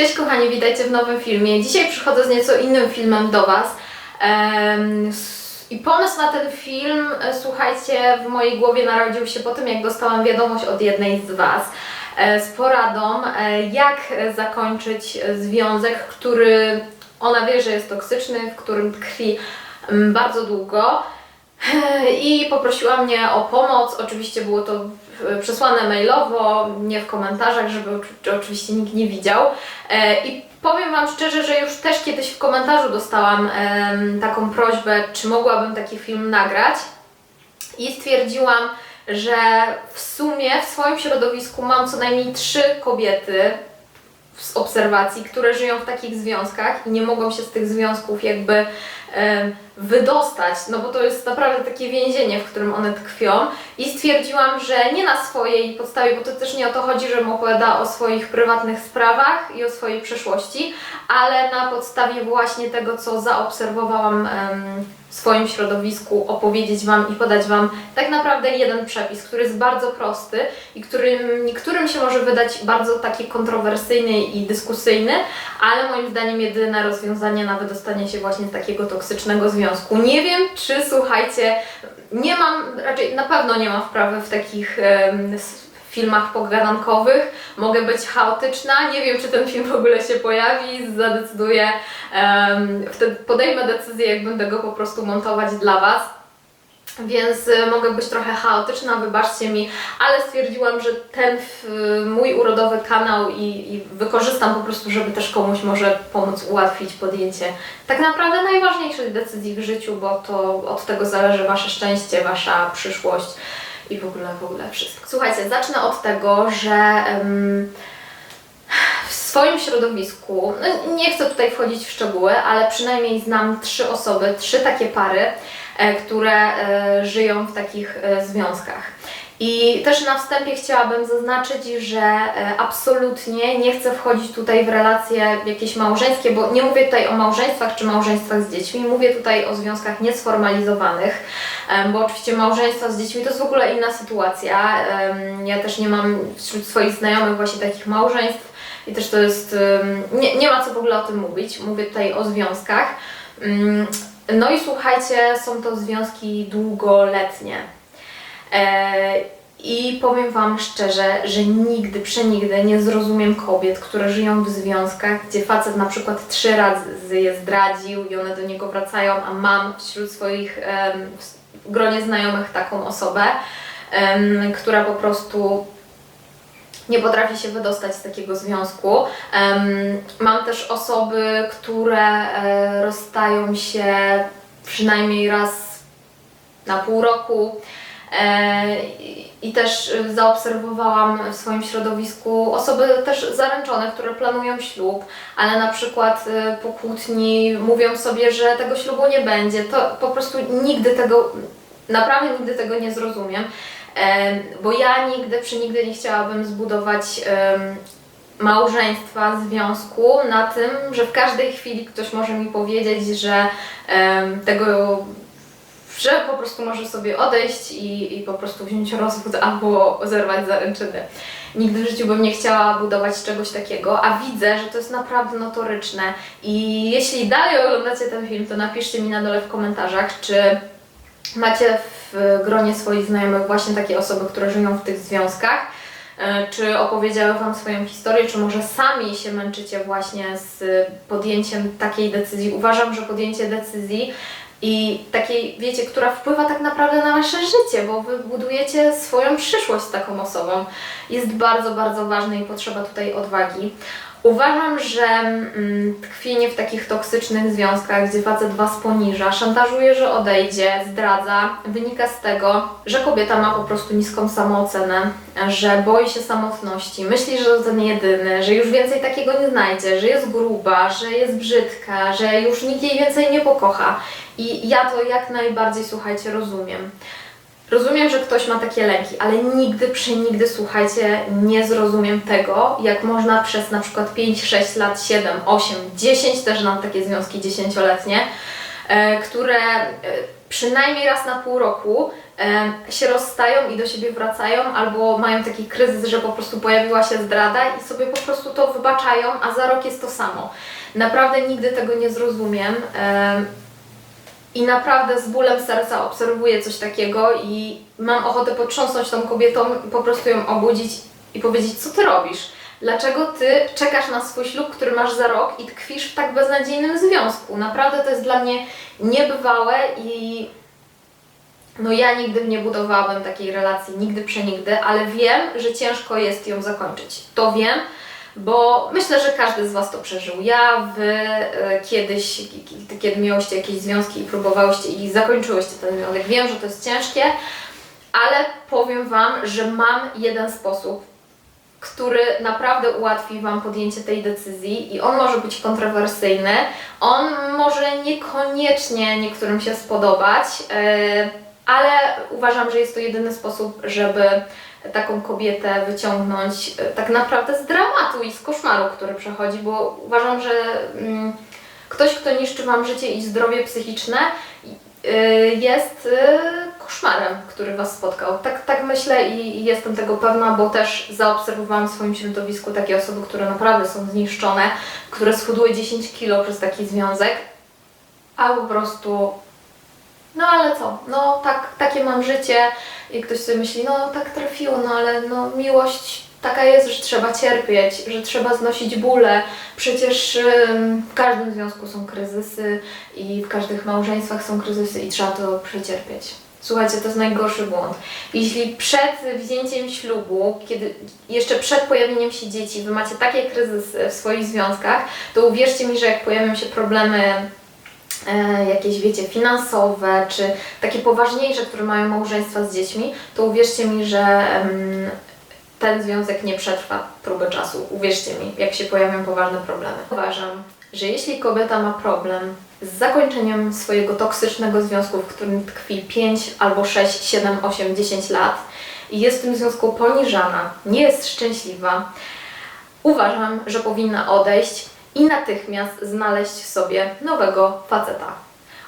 Cześć kochani, witajcie w nowym filmie. Dzisiaj przychodzę z nieco innym filmem do Was. I pomysł na ten film, e, słuchajcie, w mojej głowie narodził się po tym, jak dostałam wiadomość od jednej z Was e, z poradą, e, jak zakończyć związek, który ona wie, że jest toksyczny, w którym tkwi mm, bardzo długo. I poprosiła mnie o pomoc. Oczywiście było to e, przesłane mailowo, nie w komentarzach, żeby oczy- oczywiście nikt nie widział. E, I powiem Wam szczerze, że już też kiedyś w komentarzu dostałam taką prośbę, czy mogłabym taki film nagrać. I stwierdziłam, że w sumie w swoim środowisku mam co najmniej trzy kobiety z obserwacji, które żyją w takich związkach i nie mogą się z tych związków jakby wydostać, no bo to jest naprawdę takie więzienie, w którym one tkwią i stwierdziłam, że nie na swojej podstawie, bo to też nie o to chodzi, żebym opowiadała o swoich prywatnych sprawach i o swojej przeszłości, ale na podstawie właśnie tego, co zaobserwowałam w swoim środowisku, opowiedzieć Wam i podać Wam tak naprawdę jeden przepis, który jest bardzo prosty i którym niektórym się może wydać bardzo taki kontrowersyjny i dyskusyjny, ale moim zdaniem jedyne rozwiązanie na wydostanie się właśnie z takiego toksycznego związku. Nie wiem, czy słuchajcie, nie mam, raczej na pewno nie mam wprawy w takich filmach pogadankowych. Mogę być chaotyczna, nie wiem, czy ten film w ogóle się pojawi, zadecyduję, wtedy podejmę decyzję, jak będę go po prostu montować dla Was. Więc y, mogę być trochę chaotyczna, wybaczcie mi, ale stwierdziłam, że ten mój urodowy kanał i, i wykorzystam po prostu, żeby też komuś może pomóc ułatwić podjęcie tak naprawdę najważniejszych decyzji w życiu, bo to od tego zależy Wasze szczęście, Wasza przyszłość i w ogóle, w ogóle wszystko. Słuchajcie, zacznę od tego, że em, w swoim środowisku, no nie chcę tutaj wchodzić w szczegóły, ale przynajmniej znam trzy osoby, trzy takie pary, które e, żyją w takich e, związkach. I też na wstępie chciałabym zaznaczyć, że e, absolutnie nie chcę wchodzić tutaj w relacje jakieś małżeńskie, bo nie mówię tutaj o małżeństwach czy małżeństwach z dziećmi, mówię tutaj o związkach niesformalizowanych, bo oczywiście małżeństwa z dziećmi to jest w ogóle inna sytuacja. Ja też nie mam wśród swoich znajomych właśnie takich małżeństw i też to jest, nie, nie ma co w ogóle o tym mówić, mówię tutaj o związkach. No i słuchajcie, są to związki długoletnie. E, I powiem Wam szczerze, że nigdy, przenigdy nie zrozumiem kobiet, które żyją w związkach, gdzie facet na przykład trzy razy je zdradził i one do niego wracają, a mam wśród swoich w gronie znajomych taką osobę, która po prostu nie potrafi się wydostać z takiego związku. Mam też osoby, które e, rozstają się przynajmniej raz na pół roku. E, i- też zaobserwowałam w swoim środowisku osoby też zaręczone, które planują ślub, ale na przykład e, po kłótni mówią sobie, że tego ślubu nie będzie. To po prostu nigdy tego, naprawdę nigdy tego nie zrozumiem, bo ja nigdy, przenigdy nie chciałabym zbudować małżeństwa, związku na tym, że w każdej chwili ktoś może mi powiedzieć, że tego że po prostu może sobie odejść i, i po prostu wziąć rozwód albo zerwać zaręczyny. Nigdy w życiu bym nie chciała budować czegoś takiego, a widzę, że to jest naprawdę notoryczne. I jeśli dalej oglądacie ten film, to napiszcie mi na dole w komentarzach, czy macie w gronie swoich znajomych właśnie takie osoby, które żyją w tych związkach. E, Czy opowiedziały Wam swoją historię, czy może sami się męczycie właśnie z podjęciem takiej decyzji? Uważam, że podjęcie decyzji i takiej, wiecie, która wpływa tak naprawdę na Wasze życie, bo Wy budujecie swoją przyszłość z taką osobą. Jest bardzo, bardzo ważne i potrzeba tutaj odwagi. Uważam, że mm, tkwienie w takich toksycznych związkach, gdzie facet Was poniża, szantażuje, że odejdzie, zdradza, wynika z tego, że kobieta ma po prostu niską samoocenę, że boi się samotności, myśli, że to ten jedyny, że już więcej takiego nie znajdzie, że jest gruba, że jest brzydka, że już nikt jej więcej nie pokocha. I ja to jak najbardziej, słuchajcie, rozumiem. Rozumiem, że ktoś ma takie lęki, ale nigdy, przenigdy, słuchajcie, nie zrozumiem tego, jak można przez na przykład 5, 6 lat, 7, 8, 10, też mam takie związki dziesięcioletnie, e, które e, przynajmniej raz na pół roku em, się rozstają i do siebie wracają, albo mają taki kryzys, że po prostu pojawiła się zdrada i sobie po prostu to wybaczają, a za rok jest to samo. Naprawdę nigdy tego nie zrozumiem. I naprawdę z bólem serca obserwuję coś takiego i mam ochotę potrząsnąć tą kobietą po prostu ją obudzić i powiedzieć, co ty robisz? Dlaczego ty czekasz na swój ślub, który masz za rok i tkwisz w tak beznadziejnym związku? Naprawdę to jest dla mnie niebywałe i no ja nigdy nie budowałabym takiej relacji, nigdy przenigdy, ale wiem, że ciężko jest ją zakończyć. To wiem, bo myślę, że każdy z Was to przeżył. Ja, Wy e, kiedyś, kiedy miałyście jakieś związki i próbowałyście i zakończyłyście ten związek, wiem, że to jest ciężkie, ale powiem Wam, że mam jeden sposób, który naprawdę ułatwi Wam podjęcie tej decyzji i on może być kontrowersyjny, on może niekoniecznie niektórym się spodobać, e, ale uważam, że jest to jedyny sposób, żeby taką kobietę wyciągnąć e, tak naprawdę z dramatu i z koszmaru, który przechodzi, bo uważam, że mm, ktoś, kto niszczy Wam życie i zdrowie psychiczne, y, jest y, koszmarem, który Was spotkał. Tak, tak myślę i jestem tego pewna, bo też zaobserwowałam w swoim środowisku takie osoby, które naprawdę są zniszczone, które schudły 10 kilo przez taki związek, a po prostu no ale co, no tak, takie mam życie i ktoś sobie myśli, no tak trafiło, no ale no miłość taka jest, że trzeba cierpieć, że trzeba znosić bóle. Przecież w każdym związku są kryzysy i w każdych małżeństwach są kryzysy i trzeba to przecierpieć. Słuchajcie, to jest najgorszy błąd. Jeśli przed wzięciem ślubu, kiedy jeszcze przed pojawieniem się dzieci, wy macie takie kryzysy w swoich związkach, to uwierzcie mi, że jak pojawią się problemy jakieś, wiecie, finansowe, czy takie poważniejsze, które mają małżeństwa z dziećmi, to uwierzcie mi, że ten związek nie przetrwa próby czasu. Uwierzcie mi, jak się pojawią poważne problemy. Uważam, że jeśli kobieta ma problem z zakończeniem swojego toksycznego związku, w którym tkwi 5 albo 6, 7, 8, 10 lat i jest w tym związku poniżana, nie jest szczęśliwa, uważam, że powinna odejść i natychmiast znaleźć sobie nowego faceta.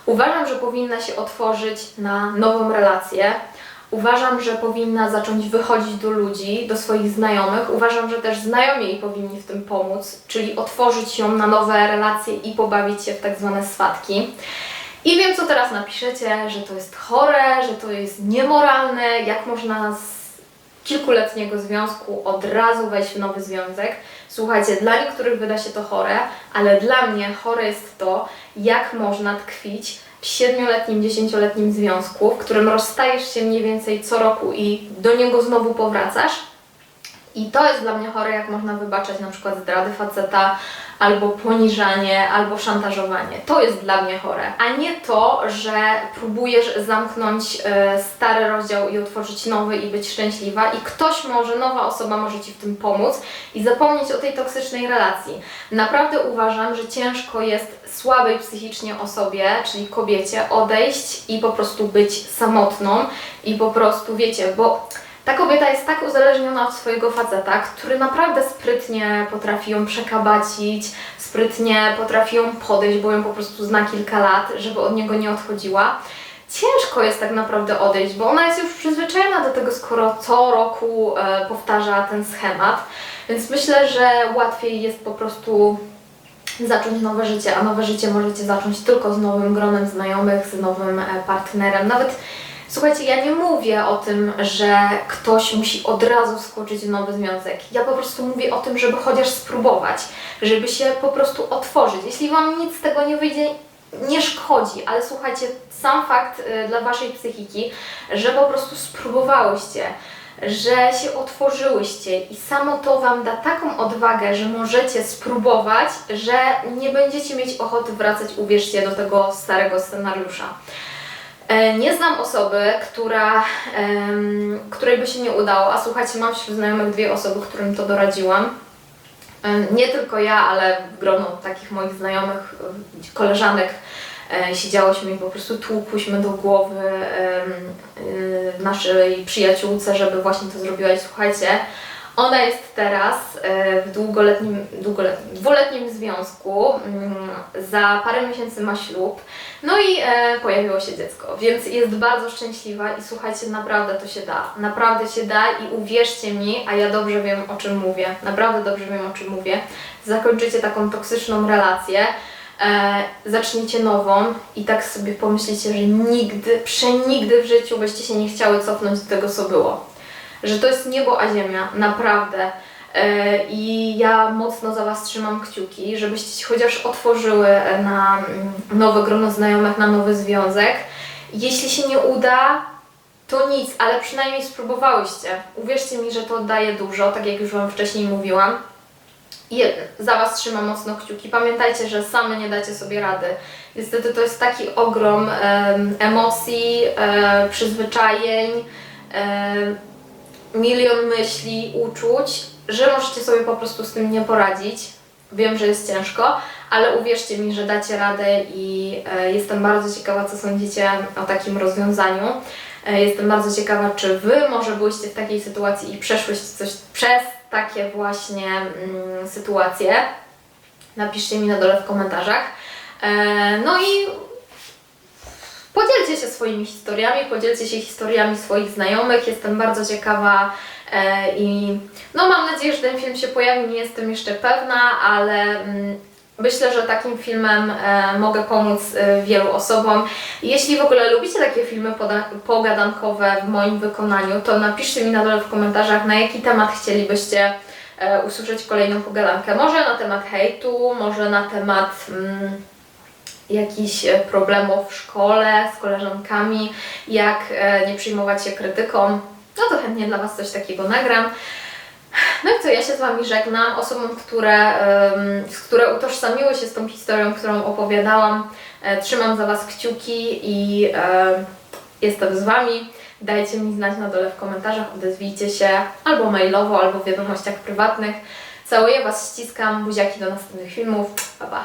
Uważam, że powinna się otworzyć na nową relację. Uważam, że powinna zacząć wychodzić do ludzi, do swoich znajomych. Uważam, że też znajomi jej powinni w tym pomóc, czyli otworzyć ją na nowe relacje i pobawić się w tak zwane swatki. I wiem, co teraz napiszecie, że to jest chore, że to jest niemoralne, jak można z kilkuletniego związku od razu wejść w nowy związek. Słuchajcie, dla niektórych wyda się to chore, ale dla mnie chore jest to, jak można tkwić w siedmioletnim, dziesięcioletnim związku, w którym rozstajesz się mniej więcej co roku i do niego znowu powracasz. I to jest dla mnie chore, jak można wybaczać na przykład zdrady faceta, albo poniżanie, albo szantażowanie. To jest dla mnie chore, a nie to, że próbujesz zamknąć e, stary rozdział i otworzyć nowy i być szczęśliwa i ktoś może, nowa osoba może Ci w tym pomóc i zapomnieć o tej toksycznej relacji. Naprawdę uważam, że ciężko jest słabej psychicznie osobie, czyli kobiecie, odejść i po prostu być samotną i po prostu, wiecie, bo ta kobieta jest tak uzależniona od swojego faceta, który naprawdę sprytnie potrafi ją przekabacić, sprytnie potrafi ją podejść, bo ją po prostu zna kilka lat, żeby od niego nie odchodziła. Ciężko jest tak naprawdę odejść, bo ona jest już przyzwyczajona do tego, skoro co roku e, powtarza ten schemat. Więc myślę, że łatwiej jest po prostu zacząć nowe życie, a nowe życie możecie zacząć tylko z nowym gronem znajomych, z nowym e, partnerem. Nawet Słuchajcie, ja nie mówię o tym, że ktoś musi od razu wskoczyć w nowy związek. Ja po prostu mówię o tym, żeby chociaż spróbować, żeby się po prostu otworzyć. Jeśli Wam nic z tego nie wyjdzie, nie szkodzi, ale słuchajcie, sam fakt y, dla Waszej psychiki, że po prostu spróbowałyście, że się otworzyłyście i samo to Wam da taką odwagę, że możecie spróbować, że nie będziecie mieć ochoty wracać, uwierzcie, do tego starego scenariusza. E, Nie znam osoby, która, której by się nie udało, a słuchajcie, mam wśród znajomych dwie osoby, którym to doradziłam. Em, Nie tylko ja, ale grono takich moich znajomych, em, koleżanek e, siedziałyśmy i po prostu tłukłyśmy do głowy naszej przyjaciółce, żeby właśnie to zrobiła i słuchajcie, Ona jest teraz e, w długoletnim, długoletnim, dwuletnim związku. Mm, Za parę miesięcy ma ślub. No i e, pojawiło się dziecko, więc jest bardzo szczęśliwa i słuchajcie, naprawdę to się da. Naprawdę się da i uwierzcie mi, a ja dobrze wiem o czym mówię. Naprawdę dobrze wiem o czym mówię. Zakończycie taką toksyczną relację. E, nową i tak sobie pomyślicie, że nigdy, przenigdy w życiu byście się nie chciały cofnąć do tego, co było że to jest niebo a ziemia, naprawdę. E, I ja mocno za Was trzymam kciuki, żebyście się chociaż otworzyły na mm, nowe grono znajomych, na nowy związek. Jeśli się nie uda, to nic, ale przynajmniej spróbowałyście. Uwierzcie mi, że to daje dużo, tak jak już Wam wcześniej mówiłam. I za Was trzymam mocno kciuki. Pamiętajcie, że same nie dacie sobie rady. Niestety to jest taki ogrom em, emocji, e, przyzwyczajeń, em, milion myśli, uczuć, że możecie sobie po prostu z tym nie poradzić. Wiem, że jest ciężko, ale uwierzcie mi, że dacie radę i e, jestem bardzo ciekawa, co sądzicie o takim rozwiązaniu. E, jestem bardzo ciekawa, czy Wy może byłyście w takiej sytuacji i przeszłyście coś przez takie właśnie mm, sytuacje. Napiszcie mi na dole w komentarzach. E, no i Podzielcie się swoimi historiami, podzielcie się historiami swoich znajomych. Jestem bardzo ciekawa e, i no mam nadzieję, że ten film się pojawi. Nie jestem jeszcze pewna, ale mm, myślę, że takim filmem e, mogę pomóc e, wielu osobom. Jeśli w ogóle lubicie takie filmy pogadankowe w moim wykonaniu, to napiszcie mi na dole w komentarzach, na jaki temat chcielibyście usłyszeć kolejną pogadankę. Może na temat hejtu, może na temat. Mm, jakichś e, problemów w szkole, z koleżankami, jak e, nie przyjmować się krytyką, no to chętnie dla Was coś takiego nagram. No i co, ja się z Wami żegnam. Osobom, które, które utożsamiły się z tą historią, którą opowiadałam, e, trzymam za Was kciuki i jestem z Wami. Dajcie mi znać na dole w komentarzach, odezwijcie się albo mailowo, albo w wiadomościach prywatnych. Całuję Was, ściskam, buziaki do następnych filmów. Pa, pa.